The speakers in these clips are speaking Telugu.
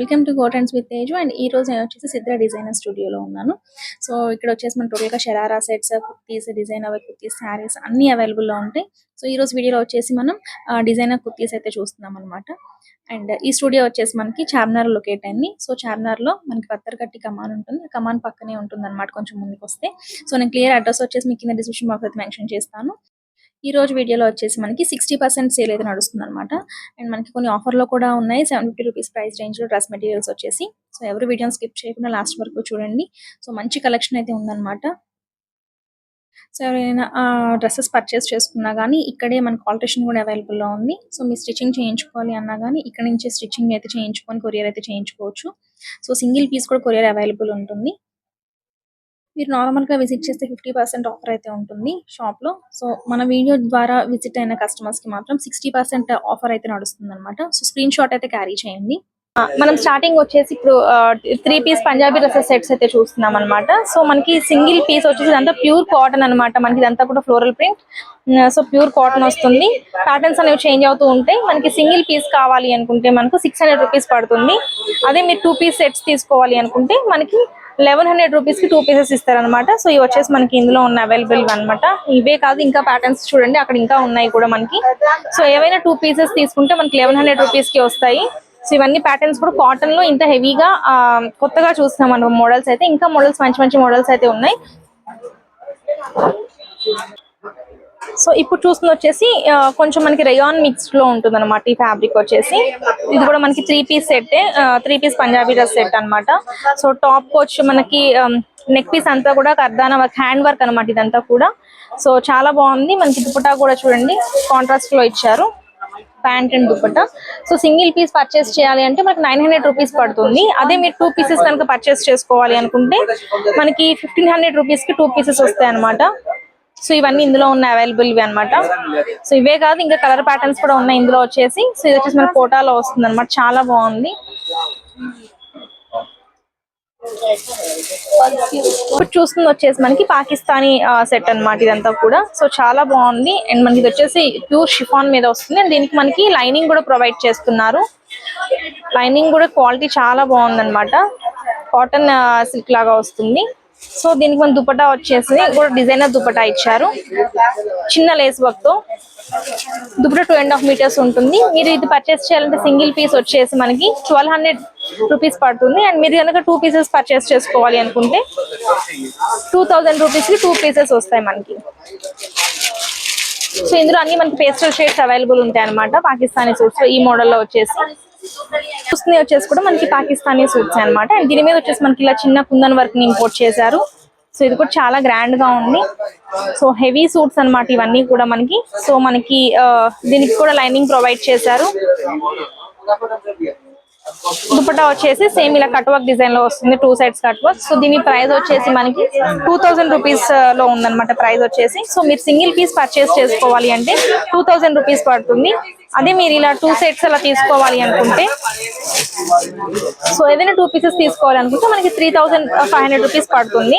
వెల్కమ్ టు గోటన్స్ విత్ తేజు. అండ్ ఈ రోజు నేను వచ్చేసి సిద్ర డిజైనర్ స్టూడియోలో ఉన్నాను. సో ఇక్కడ వచ్చేసి మన టోటల్గా షరారా సెట్స్ కుర్తీస్ డిజైన్ అవి కుర్తీస్ శారీస్ అన్ని అవైలబుల్లో ఉంటాయి. సో ఈ రోజు వీడియోలో వచ్చేసి మనం డిజైనర్ కుర్తీస్ అయితే చూస్తున్నాం అనమాట అండ్ ఈ స్టూడియో వచ్చేసి మనకి చార్మినార్ లొకేట్ అయింది సో చార్మినార్లో మనకి పత్తరగట్టి కమాన్ ఉంటుంది. కమాన్ పక్కనే ఉంటుంది అనమాట కొంచెం ముందుకు వస్తే సో నేను క్లియర్ అడ్రస్ వచ్చేసి మీకు కింద డిస్క్రిప్షన్ బాక్స్ అయితే మెన్షన్ చేస్తాను. ఈ రోజు వీడియోలో వచ్చేసి మనకి సిక్స్టీ పర్సెంట్ సేల్ అయితే నడుస్తుంది అనమాట అండ్ మనకి కొన్ని ఆఫర్లో కూడా ఉన్నాయి. సెవెన్ ఫిఫ్టీ రూపీస్ ప్రైస్ రేంజ్లో డ్రెస్ మెటీరియల్స్ వచ్చేసి. సో ఎవరు వీడియోని స్కిప్ చేయకుండా లాస్ట్ వరకు చూడండి. సో మంచి కలెక్షన్ అయితే ఉందన్నమాట. సో ఎవరైనా డ్రెస్సెస్ పర్చేస్ చేసుకున్నా కానీ ఇక్కడే మనకు ఆల్టరేషన్ కూడా అవైలబుల్లో ఉంది. సో మీ స్టిచ్చింగ్ చేయించుకోవాలి అన్నా కానీ ఇక్కడ నుంచి స్టిచ్చింగ్ అయితే చేయించుకొని కొరియర్ అయితే చేయించుకోవచ్చు. సో సింగిల్ పీస్ కూడా కొరియర్ అవైలబుల్ ఉంటుంది. మీరు నార్మల్గా విజిట్ చేస్తే ఫిఫ్టీ పర్సెంట్ ఆఫర్ అయితే ఉంటుంది షాప్లో సో మన వీడియో ద్వారా విజిట్ అయిన కస్టమర్స్కి మాత్రం సిక్స్టీ పర్సెంట్ ఆఫర్ అయితే నడుస్తుంది అనమాట సో స్క్రీన్ షాట్ అయితే క్యారీ చేయండి. మనం స్టార్టింగ్ వచ్చేసి ఇప్పుడు three piece Punjabi dresses sets అయితే చూస్తున్నాం అనమాట సో మనకి సింగిల్ పీస్ వచ్చేసి ఇదంతా ప్యూర్ కాటన్ అన్నమాట. మనకి ఇదంతా కూడా floral print. So pure cotton వస్తుంది. ప్యాటర్న్స్ అనేవి చేంజ్ అవుతూ ఉంటాయి. మనకి సింగిల్ పీస్ కావాలి అనుకుంటే మనకు సిక్స్ హండ్రెడ్ రూపీస్ పడుతుంది. అదే మీరు టూ పీస్ సెట్స్ తీసుకోవాలి అనుకుంటే మనకి లెవెన్ హండ్రెడ్ రూపీస్కి టూ పీసెస్ ఇస్తారనమాట సో ఇవి వచ్చేసి మనకి ఇందులో ఉన్న అవైలబుల్ అన్నమాట. ఇవే కాదు ఇంకా ప్యాటర్న్స్ చూడండి. అక్కడ ఇంకా ఉన్నాయి కూడా మనకి. సో ఏవైనా టూ పీసెస్ తీసుకుంటే మనకి లెవెన్ హండ్రెడ్ రూపీస్కి వస్తాయి. సో ఇవన్నీ ప్యాటర్న్స్ కూడా కాటన్లో ఇంత హెవీగా కొత్తగా చూస్తున్నాం మనం మోడల్స్ అయితే. ఇంకా మోడల్స్ మంచి మంచి మోడల్స్ అయితే ఉన్నాయి. సో ఇప్పుడు చూస్తుంది వచ్చేసి కొంచెం మనకి రయాన్ మిక్స్డ్లో ఉంటుంది అనమాట ఈ ఫ్యాబ్రిక్ వచ్చేసి. ఇది కూడా మనకి three piece set three piece Punjabi dress set అన్నమాట. సో టాప్ వచ్చి మనకి నెక్ పీస్ అంతా కూడా కర్దాన వర్క్ హ్యాండ్ వర్క్ అనమాట ఇదంతా కూడా. సో చాలా బాగుంది. మనకి దుపట్టా కూడా చూడండి కాంట్రాస్ట్లో ఇచ్చారు. Pant and dupatta. So single piece purchase చేయాలి అంటే మనకి నైన్ హండ్రెడ్ రూపీస్ పడుతుంది. అదే మీరు టూ పీసెస్ కనుక పర్చేస్ చేసుకోవాలి అనుకుంటే మనకి ఫిఫ్టీన్ హండ్రెడ్ రూపీస్కి టూ పీసెస్ వస్తాయి అనమాట సో ఇవన్నీ ఇందులో ఉన్న అవైలబుల్ ఇవి అనమాట సో ఇవే కాదు ఇంకా కలర్ ప్యాటర్న్స్ కూడా ఉన్నాయి ఇందులో వచ్చేసి. సో ఇది వచ్చేసి మన కోటాలో వస్తుంది అనమాట చాలా బాగుంది. ఇప్పుడు చూస్తుంది వచ్చేసి మనకి పాకిస్తానీ సెట్ అన్నమాట ఇదంతా కూడా. సో చాలా బాగుంది. అండ్ మనకి ఇది వచ్చేసి ప్యూర్ షిఫాన్ మీద వస్తుంది. అండ్ దీనికి మనకి లైనింగ్ కూడా ప్రొవైడ్ చేస్తున్నారు. లైనింగ్ కూడా క్వాలిటీ చాలా బాగుంది అనమాట కాటన్ సిల్క్ లాగా వస్తుంది. సో దీనికి మన దుపటా వచ్చేసి కూడా డిజైనర్ దుపటా ఇచ్చారు. చిన్న లేస్ వర్క్తో. Dupatta two and half meters ఉంటుంది. మీరు ఇది పర్చేస్ చేయాలంటే సింగిల్ పీస్ వచ్చేసి మనకి ట్వెల్వ్ హండ్రెడ్ రూపీస్ పడుతుంది. అండ్ మీరు కనుక టూ పీసెస్ పర్చేస్ చేసుకోవాలి అనుకుంటే టూ థౌజండ్ రూపీస్కి టూ పీసెస్ వస్తాయి మనకి. సో ఇందులో అన్ని మనకి పేస్టల్ షేడ్స్ అవైలబుల్ ఉంటాయి అనమాట పాకిస్తానీ సూట్స్ ఈ మోడల్లో వచ్చేసి. చూస్తుంది వచ్చేసి కూడా మనకి పాకిస్తానీ సూట్స్ అన్నమాట. అండ్ దీని మీద వచ్చేసి మనకి ఇలా చిన్న కుందన్ వర్క్ని ఇంపోర్ట్ చేశారు. సో ఇది కూడా చాలా గ్రాండ్గా ఉంది. సో హెవీ సూట్స్ అన్నమాట ఇవన్నీ కూడా మనకి. సో మనకి దీనికి కూడా లైనింగ్ ప్రొవైడ్ చేశారు. దుపట్టా వచ్చేసి సేమ్ ఇలా కట్ వర్క్ డిజైన్లో వస్తుంది two sides cut work so దీని ప్రైస్ వచ్చేసి మనకి టూ థౌసండ్ రూపీస్లో ఉందన్నమాట ప్రైస్ వచ్చేసి. సో మీరు సింగిల్ పీస్ పర్చేస్ చేసుకోవాలి అంటే టూ థౌసండ్ రూపీస్ పడుతుంది. అదే మీరు ఇలా టూ సెట్స్ అలా తీసుకోవాలి అనుకుంటే సో ఏదైనా టూ పీసెస్ తీసుకోవాలి అనుకుంటే మనకి three thousand five hundred rupees పడుతుంది.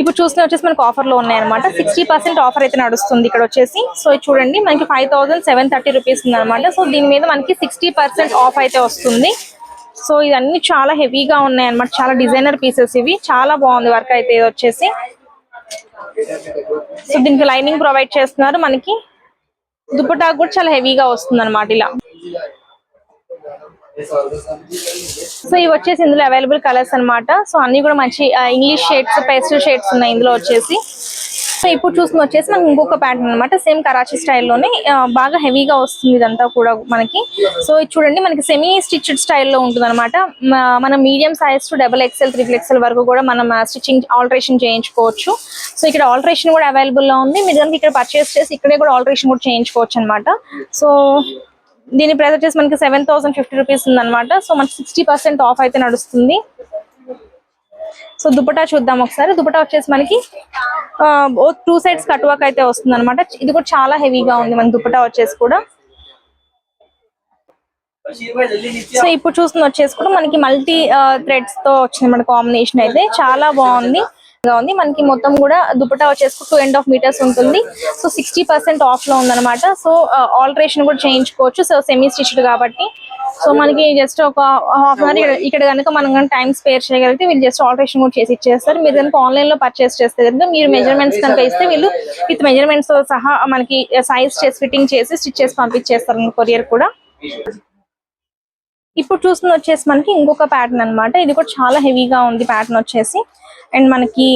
ఇప్పుడు చూసిన వచ్చేసి మనకి ఆఫర్లో ఉన్నాయి అనమాట సిక్స్టీ పర్సెంట్ ఆఫర్ అయితే నడుస్తుంది ఇక్కడ వచ్చేసి. సో ఇది చూడండి మనకి five thousand seven thirty rupees ఉంది సో దీని మీద మనకి సిక్స్టీ పర్సెంట్ ఆఫ్ అయితే వస్తుంది. సో ఇవన్నీ చాలా హెవీగా ఉన్నాయి అనమాట చాలా డిజైనర్ పీసెస్ ఇవి. చాలా బాగుంది వర్క్ అయితే ఇది వచ్చేసి. సో దీనికి లైనింగ్ ప్రొవైడ్ చేస్తున్నారు. మనకి దుపట్టా కూడా చాలా హెవీగా వస్తుంది అనమాట ఇలా. సో ఇవి వచ్చేసి ఇందులో అవైలబుల్ కలర్స్ అన్నమాట. సో అన్ని కూడా మంచి ఇంగ్లీష్ షేడ్స్ పేస్టల్ షేడ్స్ ఉన్నాయి ఇందులో వచ్చేసి. సో ఇప్పుడు చూసిన వచ్చేసి మనకి ఇంకొక ప్యాటర్న్ అనమాట సేమ్ కరాచీ స్టైల్లోనే బాగా హెవీగా వస్తుంది ఇదంతా కూడా మనకి. సో ఇది చూడండి మనకి సెమీ స్టిచ్డ్ స్టైల్లో ఉంటుంది అనమాట మన medium size to double XL triple XL వరకు కూడా మనం స్టిచ్చింగ్ ఆల్టరేషన్ చేయించుకోవచ్చు. సో ఇక్కడ ఆల్టరేషన్ కూడా అవైలబుల్లో ఉంది. మీరు కనుక ఇక్కడ పర్చేస్ చేసి ఇక్కడే కూడా ఆల్టరేషన్ కూడా చేయించుకోవచ్చు అనమాట సో దీని ప్రైస్ వచ్చేసి మనకి సెవెన్ థౌసండ్ ఫిఫ్టీ రూపీస్ ఉందన్నమాట. సో మనకి సిక్స్టీ పర్సెంట్ ఆఫ్ అయితే నడుస్తుంది. సో దుపటా చూద్దాం ఒకసారి. దుపటా వచ్చేసి మనకి టూ సైడ్స్ కట్ వర్క్ అయితే వస్తుంది అనమాట ఇది కూడా చాలా హెవీగా ఉంది మన దుపటా వచ్చేసి కూడా. సో ఇప్పుడు చూస్తుంది వచ్చేసి కూడా మనకి మల్టీ థ్రెడ్స్తో వచ్చింది మన కాంబినేషన్ అయితే. చాలా బాగుంది. గా ఉంది. మనకి మొత్తం కూడా దుపట్టా వచ్చేసి టూ ఎండ్ ఆఫ్ మీటర్స్ ఉంటుంది. సో సిక్స్టీ పర్సెంట్ ఆఫ్లో ఉందన్నమాట. సో ఆల్టరేషన్ కూడా చేయించుకోవచ్చు. సో సెమీ స్టిచ్డ్ కాబట్టి. సో మనకి జస్ట్ ఒక హాఫ్ అన్ అవర్ ఇక్కడ కనుక మనం టైం స్పేర్ చేయగలిగితే వీళ్ళు జస్ట్ ఆల్టరేషన్ కూడా చేసి ఇచ్చేస్తారు. మీరు కనుక ఆన్లైన్లో పర్చేస్ చేస్తే కనుక మీరు మెజర్మెంట్స్ కనుక ఇస్తే వీళ్ళు విత్ మెజర్మెంట్స్తో సహా మనకి సైజ్ చేసి ఫిట్టింగ్ చేసి స్టిచ్ చేసి పంపించేస్తారు కొరియర్ కూడా. ఇప్పుడు చూస్తుంది వచ్చేసి మనకి ఇంకొక ప్యాటర్న్ అన్నమాట. ఇది కూడా చాలా హెవీగా ఉంది ప్యాటర్న్ వచ్చేసి. అండ్ మనకి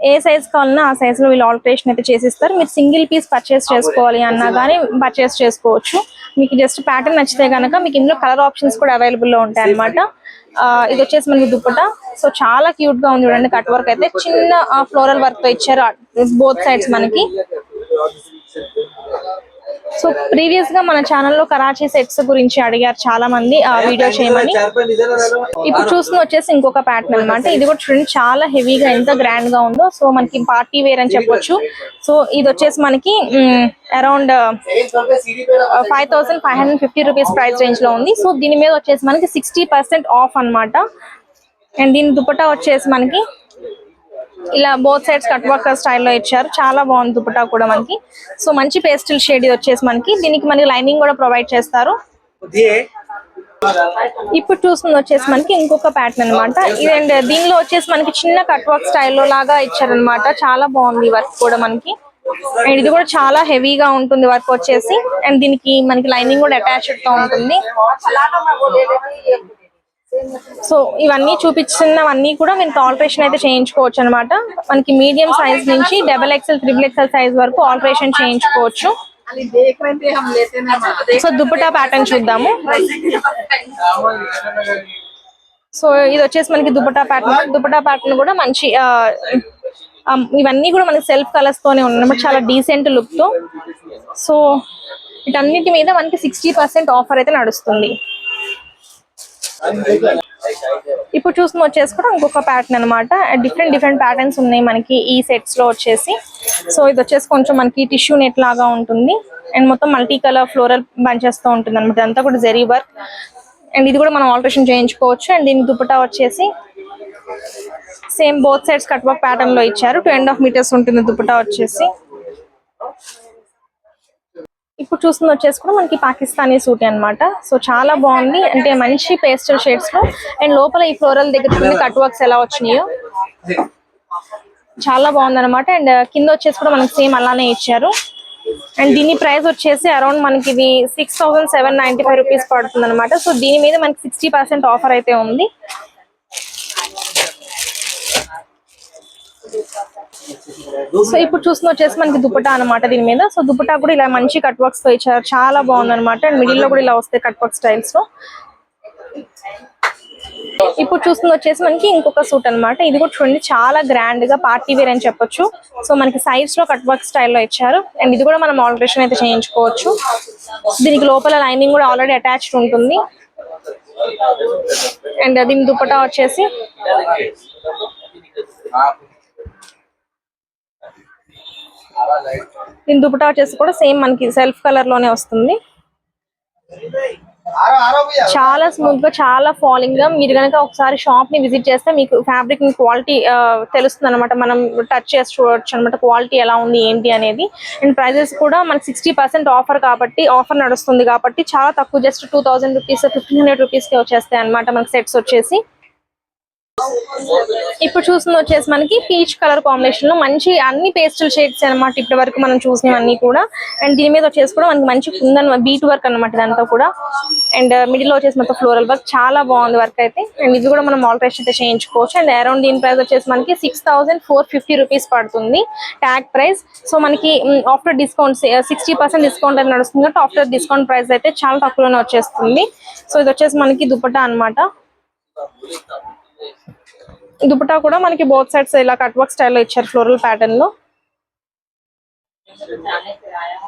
ఏ సైజ్ కావాలన్నా ఆ సైజ్లో వీళ్ళు ఆల్టరేషన్ అయితే చేసిస్తారు. మీరు సింగిల్ పీస్ పర్చేస్ చేసుకోవాలి అన్నా కానీ పర్చేస్ చేసుకోవచ్చు. మీకు జస్ట్ ప్యాటర్న్ నచ్చితే కనుక మీకు ఇందులో కలర్ ఆప్షన్స్ కూడా అవైలబుల్లో ఉంటాయి అనమాట ఇది వచ్చేసి మనకి దుప్పట. సో చాలా క్యూట్గా ఉంది చూడండి కట్ వర్క్ అయితే. చిన్న ఫ్లోరల్ వర్క్తో ఇచ్చారు బోత్ సైడ్స్ మనకి. సో ప్రీవియస్గా మన ఛానల్లో కరాచీ సెట్స్ గురించి అడిగారు చాలా మంది ఆ వీడియో చేయమని. ఇప్పుడు చూస్తున్న వచ్చేసి ఇంకొక ప్యాటర్న్ అన్నమాట. ఇది కూడా చూడండి చాలా హెవీగా ఎంత గ్రాండ్గా ఉందో. సో మనకి పార్టీ వేర్ అని చెప్పొచ్చు. సో ఇది వచ్చేసి మనకి around five thousand five hundred fifty rupees price రేంజ్లో ఉంది. సో దీని మీద వచ్చేసి మనకి సిక్స్టీ పర్సెంట్ ఆఫ్ అన్నమాట. అండ్ దీని దుపట్టా వచ్చేసి మనకి ఇలా బోత్ సైడ్స్ కట్ వర్క్ స్టైల్లో ఇచ్చారు. చాలా బాగుంది దుపట్టా కూడా మనకి. సో మంచి పేస్టల్ షేడ్ ఇది వచ్చేసి మనకి. దీనికి మనకి లైనింగ్ కూడా ప్రొవైడ్ చేస్తారు. ఇప్పుడు చూస్తుంది వచ్చేసి మనకి ఇంకొక ప్యాటర్న్ అన్నమాట. ఇదండ్ దీనిలో వచ్చేసి మనకి చిన్న కట్ వర్క్ స్టైల్లో లాగా ఇచ్చారనమాట చాలా బాగుంది వర్క్ కూడా మనకి. అండ్ ఇది కూడా చాలా హెవీగా ఉంటుంది వర్క్ వచ్చేసి. అండ్ దీనికి మనకి లైనింగ్ కూడా అటాచ్డ్తో ఉంటుంది. సో ఇవన్నీ చూపించినవన్నీ కూడా మీరు ఆల్ట్రేషన్ అయితే చేయించుకోవచ్చు అనమాట మనకి మీడియం సైజ్ నుంచి double XL triple XL size వరకు ఆల్ట్రేషన్ చేయించుకోవచ్చు. సో దుప్పటా ప్యాటర్న్ చూద్దాము. సో ఇది వచ్చేసి మనకి దుప్పటా ప్యాటర్న్. దుపటా ప్యాటర్న్ కూడా మంచి ఇవన్నీ కూడా మనకి సెల్ఫ్ కలర్స్ తోనే ఉన్నాయి. చాలా డీసెంట్ లుక్తో సో వీటన్నిటి మీద మనకి సిక్స్టీ ఆఫర్ అయితే నడుస్తుంది. ఇప్పుడు చూసిన వచ్చేసి కూడా ఇంకొక ప్యాటర్న్ అనమాట డిఫరెంట్ డిఫరెంట్ ప్యాటర్న్స్ ఉన్నాయి మనకి ఈ సెట్స్లో వచ్చేసి. సో ఇది వచ్చేసి కొంచెం మనకి టిష్యూ నెట్ లాగా ఉంటుంది. అండ్ మొత్తం మల్టీ కలర్ ఫ్లోరల్ బంచెస్తో ఉంటుంది అనమాట ఇదంతా కూడా జెరీ వర్క్ అండ్ ఇది కూడా మనం ఆల్టరేషన్ చేయించుకోవచ్చు. అండ్ దీని దుపటా వచ్చేసి same both sides cut work ప్యాటర్న్లో ఇచ్చారు. టూ అండ్ హాఫ్ మీటర్స్ ఉంటుంది దుపటా వచ్చేసి. ఇప్పుడు చూస్తుంది వచ్చేసి కూడా మనకి పాకిస్తానీ సూట్ అన్నమాట. సో చాలా బాగుంది. అంటే మంచి పేస్టల్ షేడ్స్లో. అండ్ లోపల ఈ ఫ్లోరల్ దగ్గర కట్ వర్క్స్ ఎలా వచ్చినాయో. చాలా బాగుంది అనమాట అండ్ కింద వచ్చేసి కూడా మనకి సేమ్ అలానే ఇచ్చారు. అండ్ దీని ప్రైస్ వచ్చేసి అరౌండ్ మనకి ఇది six thousand seven ninety five rupees పడుతుంది అనమాట సో దీని మీద మనకి సిక్స్టీ పర్సెంట్ ఆఫర్ అయితే ఉంది. సో ఇప్పుడు చూస్తున్న వచ్చేసి మనకి దుపటా అనమాట దీని మీద. సో దుపటా కూడా ఇలా మంచి కట్ వర్క్స్తో ఇచ్చారు. చాలా బాగుంది అనమాట అండ్ మిడిల్లో కూడా ఇలా వస్తాయి కట్ వర్క్ స్టైల్స్లో. ఇప్పుడు చూస్తుంది వచ్చేసి మనకి ఇంకొక సూట్ అనమాట ఇది కూడా చూడండి చాలా గ్రాండ్గా పార్టీ వేర్ అని చెప్పొచ్చు. సో మనకి సైజ్లో కట్ వర్క్ స్టైల్లో ఇచ్చారు. అండ్ ఇది కూడా మనం ఆల్టరేషన్ అయితే చేయించుకోవచ్చు. దీనికి లోపల లైనింగ్ కూడా ఆల్రెడీ అటాచ్డ్ ఉంటుంది. అండ్ దీని దుపటా వచ్చేసి దీని దుపటా వచ్చేసి కూడా సేమ్ మనకి సెల్ఫ్ కలర్లోనే వస్తుంది. చాలా స్మూత్గా చాలా ఫాలింగ్గా. మీరు కనుక ఒకసారి షాప్ని విజిట్ చేస్తే మీకు ఫ్యాబ్రిక్ క్వాలిటీ తెలుస్తుంది అనమాట మనం టచ్ చేసి చూడొచ్చు అనమాట క్వాలిటీ ఎలా ఉంది ఏంటి అనేది. అండ్ ప్రైజెస్ కూడా మనకి సిక్స్టీ పర్సెంట్ ఆఫర్ కాబట్టి ఆఫర్ నడుస్తుంది కాబట్టి చాలా తక్కువ. Just two thousand rupees fifteen hundred రూపీస్కి వచ్చేస్తాయి అనమాట మనకి సెట్స్ వచ్చేసి. ఇప్పుడు చూస్తుంది వచ్చేసి మనకి పీచ్ కలర్ కాంబినేషన్లో మంచి అన్ని పేస్టల్ షేడ్స్ అన్నమాట ఇప్పటి వరకు మనం చూసినవన్నీ కూడా. అండ్ దీని మీద వచ్చేసి కూడా మనకి మంచి కుందన్ బీట్ వర్క్ అన్నమాట ఇదంతా కూడా. అండ్ మిడిల్లో వచ్చేసి మొత్తం ఫ్లోరల్ వర్క్ చాలా బాగుంది వర్క్ అయితే. అండ్ ఇది కూడా మనం ఆల్టరేషన్ అయితే చేయించుకోవచ్చు. అండ్ అరౌండ్ దీని ప్రైస్ వచ్చేసి మనకి six thousand four fifty rupees పడుతుంది ట్యాగ్ ప్రైస్. సో మనకి after discount sixty percent discount అయితే నడుస్తుంది కాబట్టి ఆఫ్టర్ డిస్కౌంట్ ప్రైస్ అయితే చాలా తక్కువలోనే వచ్చేస్తుంది. సో ఇది వచ్చేసి మనకి దుపట్టా అన్నమాట. దుపటా కూడా మనకి బోత్ సైడ్స్ ఇలా కట్ వర్క్ స్టైల్లో ఇచ్చారు ఫ్లోరల్ ప్యాటర్న్లో.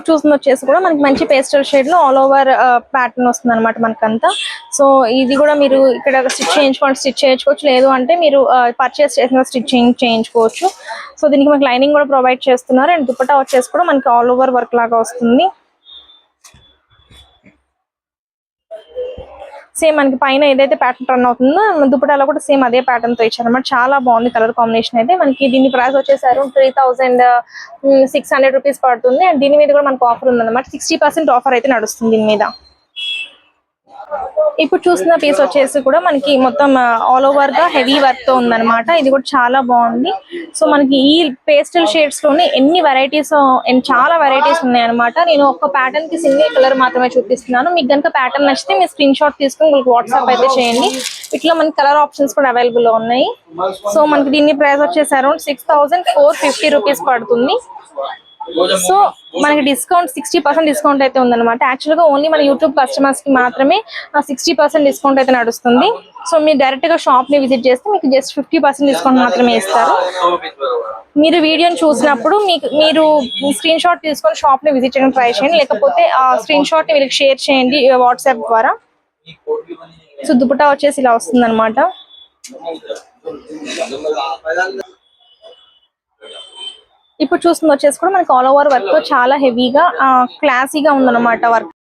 చూసిన వచ్చేసి కూడా మనకి మంచి పేస్టల్ షేడ్లో ఆల్ ఓవర్ ప్యాటర్న్ వస్తుంది అనమాట మనకంతా. సో ఇది కూడా మీరు ఇక్కడ స్టిచ్ చేయించుకోండి స్టిచ్ చేయించుకోవచ్చు. లేదు అంటే మీరు uh, పర్చేస్ చేసిన స్టిచ్చింగ్ చేయించుకోవచ్చు. సో దీనికి మనకి లైనింగ్ కూడా ప్రొవైడ్ చేస్తున్నారు. అండ్ దుపటా వచ్చేసి కూడా మనకి ఆల్ ఓవర్ వర్క్ లాగా వస్తుంది. సేమ్ మనకి పైన ఏదైతే ప్యాటర్న్ రన్ అవుతుందో దుపటాలో కూడా సేమ్ అదే ప్యాటర్న్తో ఇచ్చారన్నమాట. చాలా బాగుంది కలర్ కాంబినేషన్ అయితే. మనకి దీని ప్రైస్ వచ్చేసారు three thousand six hundred rupees పడుతుంది. అండ్ దీని మీద కూడా మనకు ఆఫర్ ఉందన్నమాట. సిక్స్టీ పర్సెంట్ ఆఫర్ అయితే నడుస్తుంది దీని మీద. ఇప్పుడు చూసిన పీస్ వచ్చేసి కూడా మనకి మొత్తం ఆల్ ఓవర్గా హెవీ వర్క్తో ఉందన్నమాట. ఇది కూడా చాలా బాగుంది. సో మనకి ఈ పేస్టల్ షేడ్స్లోనే ఎన్ని వెరైటీస్ చాలా వెరైటీస్ ఉన్నాయి అనమాట నేను ఒక ప్యాటర్న్కి సింగిల్ కలర్ మాత్రమే చూపిస్తున్నాను. మీకు కనుక ప్యాటర్న్ నచ్చితే మీరు స్క్రీన్ షాట్ తీసుకుని మీకు వాట్సాప్ అయితే చేయండి. ఇట్లా మనకి కలర్ ఆప్షన్స్ కూడా అవైలబుల్లో ఉన్నాయి. సో మనకి దీని ప్రైస్ వచ్చేసి around six thousand four fifty rupees పడుతుంది. సో మనకి డిస్కౌంట్ సిక్స్టీ పర్సెంట్ డిస్కౌంట్ అయితే ఉందన్నమాట. యాక్చువల్గా ఓన్లీ మన యూట్యూబ్ కస్టమర్స్కి మాత్రమే సిక్స్టీ పర్సెంట్ డిస్కౌంట్ అయితే నడుస్తుంది. సో మీరు డైరెక్ట్గా షాప్ని విజిట్ చేస్తే మీకు జస్ట్ ఫిఫ్టీ పర్సెంట్ డిస్కౌంట్ మాత్రమే ఇస్తారు. మీరు వీడియోని చూసినప్పుడు మీకు మీరు స్క్రీన్ షాట్ తీసుకొని షాప్ని విజిట్ చేయడం ట్రై చేయండి. లేకపోతే ఆ స్క్రీన్ షాట్ని వీళ్ళకి షేర్ చేయండి వాట్సాప్ ద్వారా. సో దుపటా వచ్చేసి ఇలా వస్తుంది అనమాట ఇప్పుడు చూస్తుంది వచ్చేసి కూడా మనకి ఆల్ ఓవర్ వర్క్తో చాలా హెవీగా క్లాసీగా ఉందన్నమాట వర్క్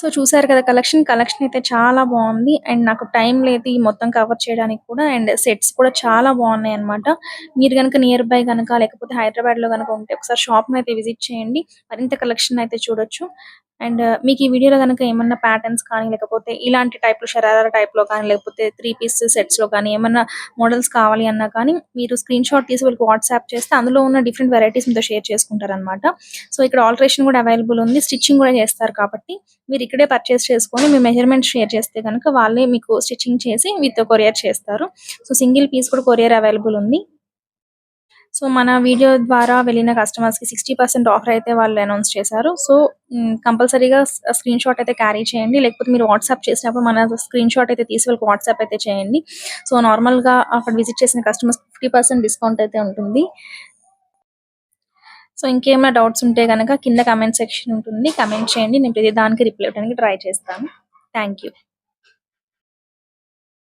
సో చూసారు కదా కలెక్షన్ కలెక్షన్ అయితే చాలా బాగుంది. అండ్ నాకు టైం లేదు ఈ మొత్తం కవర్ చేయడానికి కూడా. అండ్ సెట్స్ కూడా చాలా బాగున్నాయి అన్నమాట. మీరు కనుక నియర్ బై కనుక లేకపోతే హైదరాబాద్లో కనుక ఉంటే ఒకసారి షాప్ అయితే విజిట్ చేయండి. మరింత కలెక్షన్ అయితే చూడొచ్చు. అండ్ uh, మీకు ఈ వీడియోలో కనుక ఏమన్నా ప్యాటర్న్స్ కానీ లేకపోతే ఇలాంటి టైప్లో షరారా టైప్లో కానీ లేకపోతే త్రీ పీస్ సెట్స్లో కానీ ఏమన్నా మోడల్స్ కావాలి అన్నా కానీ మీరు స్క్రీన్ షాట్ తీసి వాళ్ళకి వాట్సాప్ చేస్తే అందులో ఉన్న డిఫరెంట్ వెరైటీస్ మీతో షేర్ చేసుకుంటారనమాట సో ఇక్కడ ఆల్టరేషన్ కూడా అవైలబుల్ ఉంది. స్టిచ్చింగ్ కూడా చేస్తారు కాబట్టి మీరు ఇక్కడే పర్చేస్ చేసుకొని మీ మెజర్మెంట్ షేర్ చేస్తే కనుక వాళ్ళే మీకు స్టిచ్చింగ్ చేసి విత్ కొరియర్ చేస్తారు. సో సింగిల్ పీస్ కూడా కొరియర్ అవైలబుల్ ఉంది. సో మన వీడియో ద్వారా వెళ్ళిన కస్టమర్స్కి సిక్స్టీ పర్సెంట్ ఆఫర్ అయితే వాళ్ళు అనౌన్స్ చేశారు. సో కంపల్సరీగా స్క్రీన్ షాట్ అయితే క్యారీ చేయండి. లేకపోతే మీరు వాట్సాప్ చేసినప్పుడు మన స్క్రీన్ షాట్ అయితే తీసి వాళ్ళకి వాట్సాప్ అయితే చేయండి. సో నార్మల్గా అక్కడ విజిట్ చేసిన కస్టమర్స్ ఫిఫ్టీ పర్సెంట్ డిస్కౌంట్ అయితే ఉంటుంది. సో ఇంకేమైనా డౌట్స్ ఉంటే కనుక కింద కమెంట్ సెక్షన్ ఉంటుంది. కమెంట్ చేయండి. నేను ప్రతి దానికి రిప్లై ఇవ్వడానికి ట్రై చేస్తాను. Thank you.